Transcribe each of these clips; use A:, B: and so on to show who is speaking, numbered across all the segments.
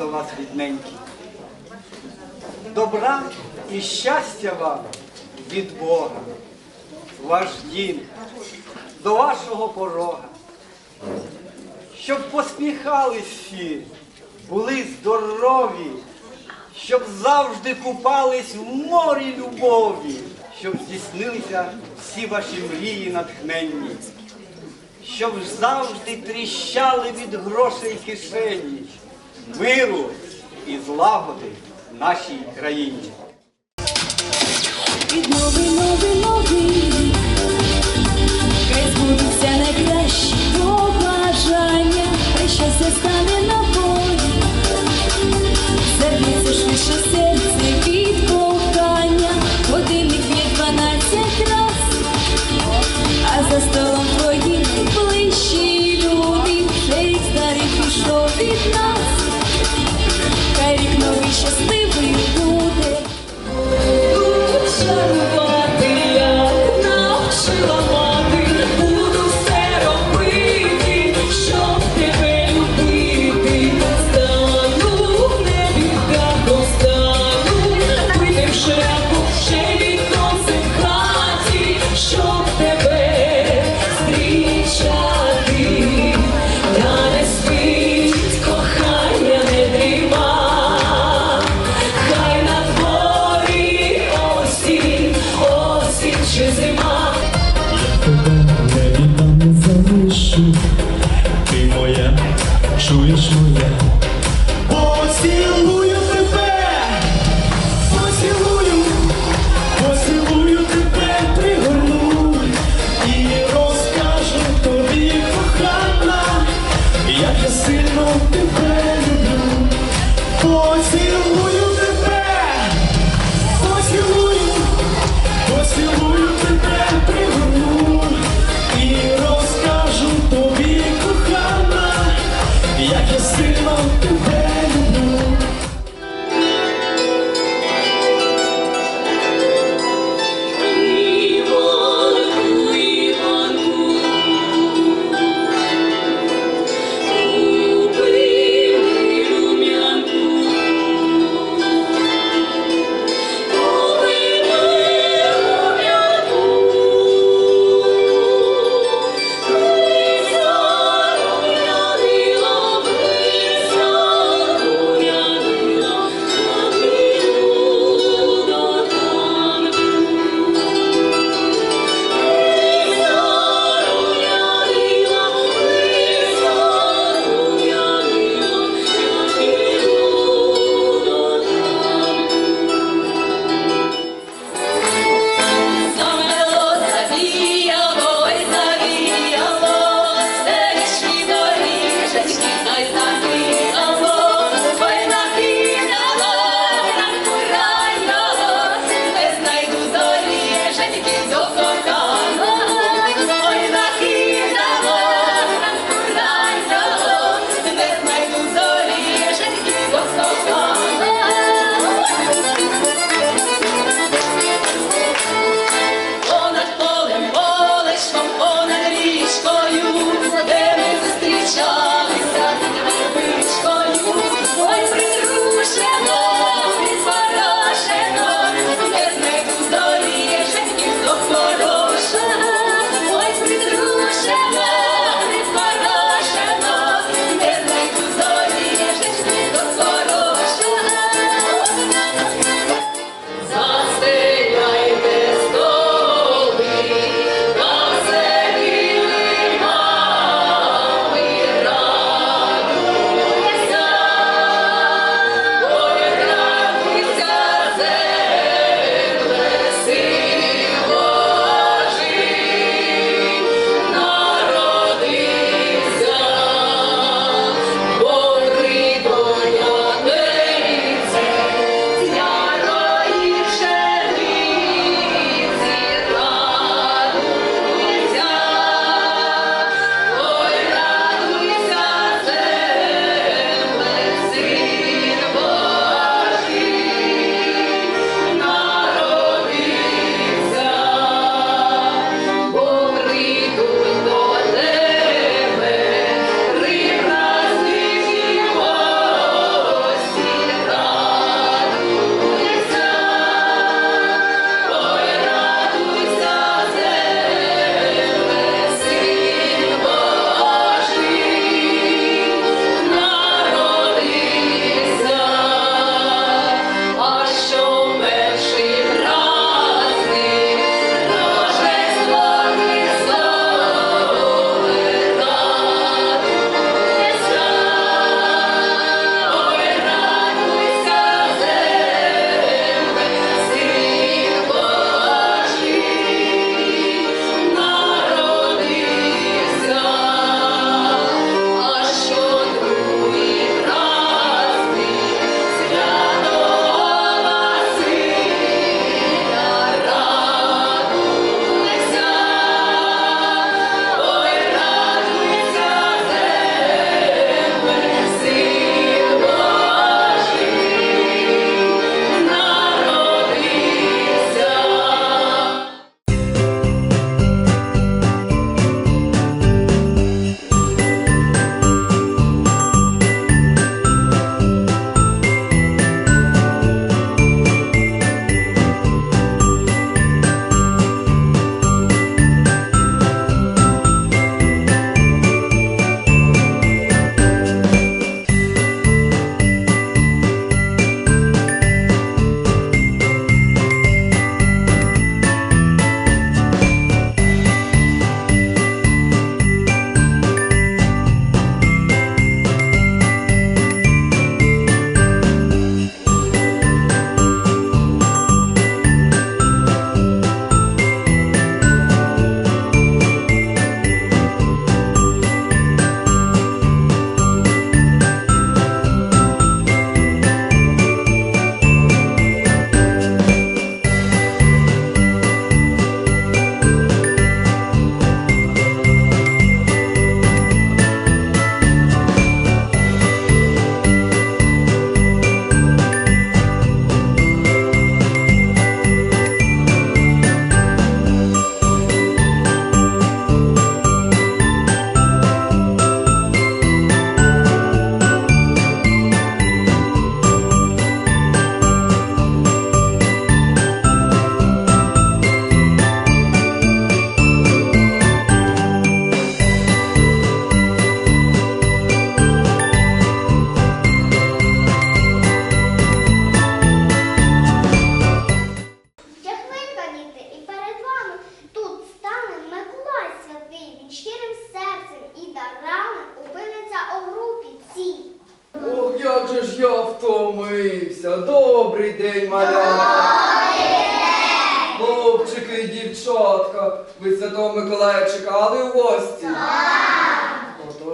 A: до вас, рідненькі. Добра і щастя вам від Бога, ваш дім, до вашого порога, щоб посміхались всі, були здорові, щоб завжди купались в морі любові, щоб здійснилися всі ваші мрії натхненні, щоб завжди тріщали від грошей кишені миру і злагоди в нашій країні.
B: 数一数呀。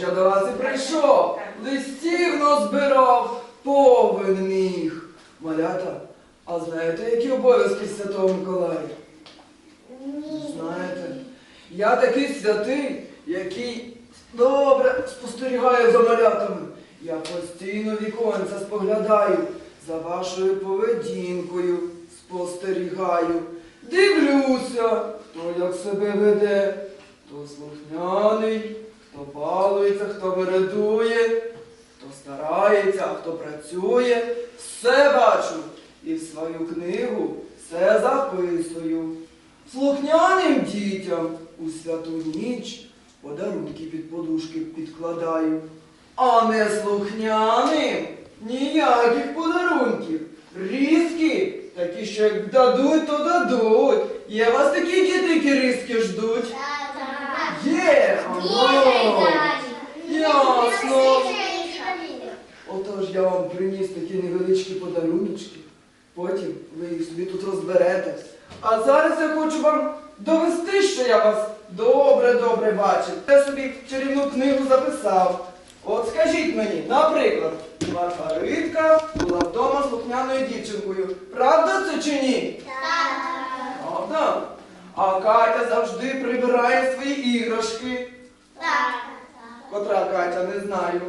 B: Я
C: до вас і прийшов, листів назбирав, повен міг. Малята, а знаєте, які обов'язки Святого Миколая? Знаєте, я такий святий, який добре спостерігає за малятами. Я постійно віконця споглядаю, за вашою поведінкою спостерігаю. Дивлюся, хто як себе веде, хто слухняний, хто балується, хто вередує, хто старається, хто працює, все бачу і в свою книгу все записую. Слухняним дітям у святу ніч подарунки під подушки підкладаю, а не слухняним ніяких подарунків. Різкі, такі, що як дадуть, то дадуть. Є вас такі діти, різки ждуть? Є! Ага. Ясно. Отож я вам приніс такі невеличкі подаруночки. Потім ви їх собі. А зараз я хочу вам довести, що я вас добре-добре бачив. Я собі чарівну книгу записав. От скажіть мені, наприклад, Маргаритка була вдома слухняною дівчинкою. Правда це чи ні? Так. Правда? А Катя завжди прибирає свої іграшки. Котра Катя, не знаю.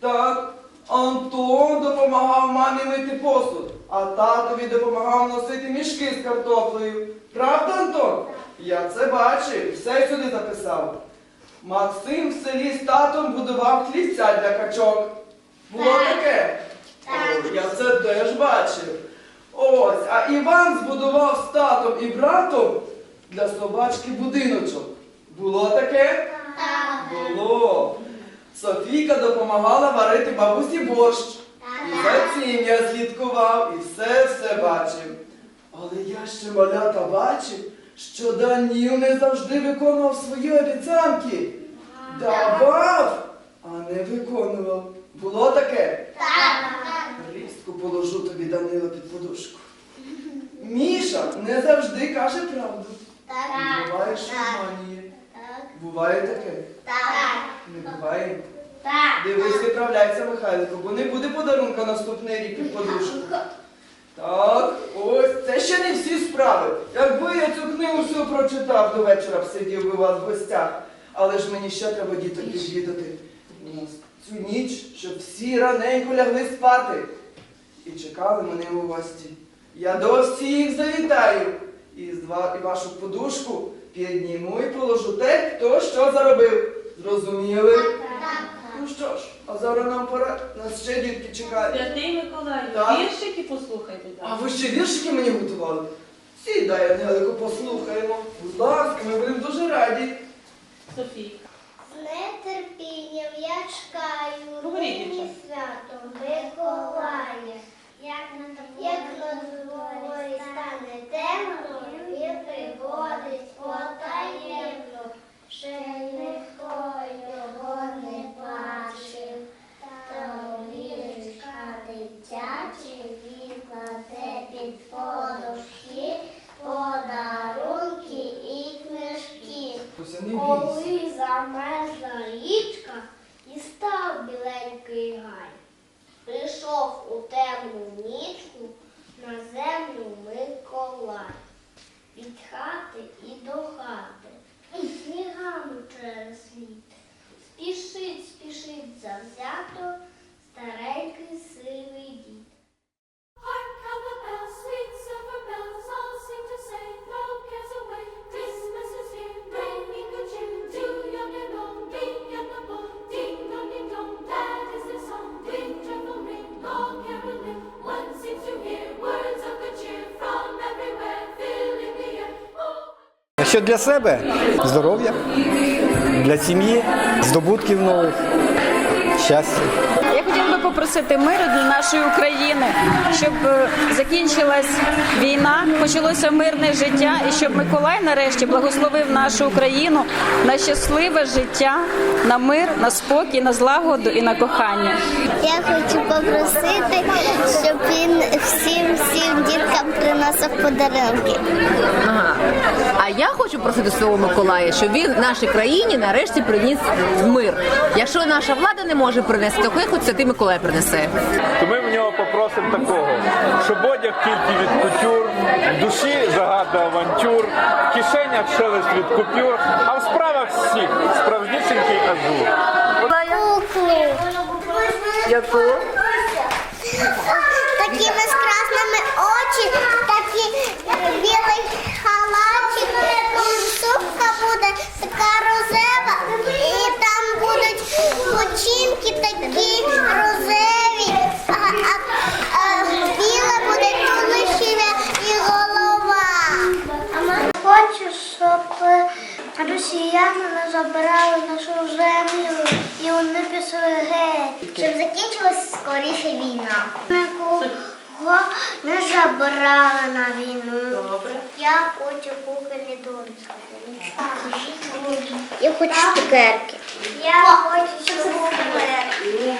C: Так, Антон допомагав мамі мити посуд, а татові допомагав носити мішки з картоплею. Правда, Антон? Я це бачив, все сюди записав. Максим в селі з татом будував хлівця для качок. Було таке? О, я це теж бачив. Ось, а Іван збудував з татом і братом для собачки будиночок. Було таке? Було. Софійка допомагала варити бабусі борщ. За цим я слідкував і все все бачив. Але я ще малята бачив, що Даніл не завжди виконував свої обіцянки. Давав, а не виконував. Було таке? Різку положу тобі Данила під подушку. Міша не завжди каже правду. Буває, що обманює. Буває таке? Так. Не буває. Дивись, виправляйся, Михайлико, бо не буде подарунка наступний рік під подушку. Так, ось це ще не всі справи. Якби я цю книгу всю прочитав до вечора б сидів би у вас в гостях. Але ж мені ще треба діток відвідати. Ну, Цю ніч, щоб всі раненько лягли спати. І чекали мене у гості. Я до всіх завітаю. І, і вашу подушку підніму і положу те, хто що заробив. Зрозуміли? Ну що ж, а зараз нам пора. Нас ще дітки чекають.
D: Святий Миколаю,
C: Так.
D: віршики послухай, будь
C: А
D: ласка.
C: ви ще віршики мені готували? Сідай, Ангелико, послухаємо. Будь ласка, ми будемо дуже раді.
D: Софійка.
E: З нетерпінням я чекаю
D: Говоріть,
E: нині
D: дівчата.
E: свято Миколая. Як на дворі стане темно, і приходить потаємно, ще ніхто його не бачив. Та ліжка дитячі він кладе під подушки, подарунки і книжки.
C: Уся бійся.
E: Замерзла річка і став біленький гай, прийшов у темну нічку на землю Миколай. Від хати і до хати, снігами через світ. Спішить, спішить завзято старенький сивий дід.
A: Що для себе? Здоров'я, для сім'ї, здобутків нових, щастя.
F: Попросити миру для нашої України, щоб е, закінчилась війна, почалося мирне життя, і щоб Миколай нарешті благословив нашу Україну на щасливе життя, на мир, на спокій, на злагоду і на кохання.
E: Я хочу попросити, щоб він всім всім діткам приносив подарунки.
G: Ага. А я хочу просити свого Миколая, щоб він нашій країні нарешті приніс мир. Якщо наша влада не може принести, то хай хоч Святий Миколай принесе.
H: То ми в нього попросимо такого, щоб одяг тільки від кутюр, в душі загада авантюр, в кишенях шелест від купюр, а в справах всіх справжнісінький азур.
E: Куклу.
G: Яку?
E: Такими з красними очі, такі е, білий халатик, сумка буде така там будуть починки такі рожеві, а, а, а біла буде туловище і голова. Хочу, щоб е, росіяни не забирали нашу землю і вони пішли геть. Щоб закінчилась скоріше війна. Нікого не забирали на війну. Добре. Я хочу кукольний домик. Я хочу цукерки. Я хочу цукерки.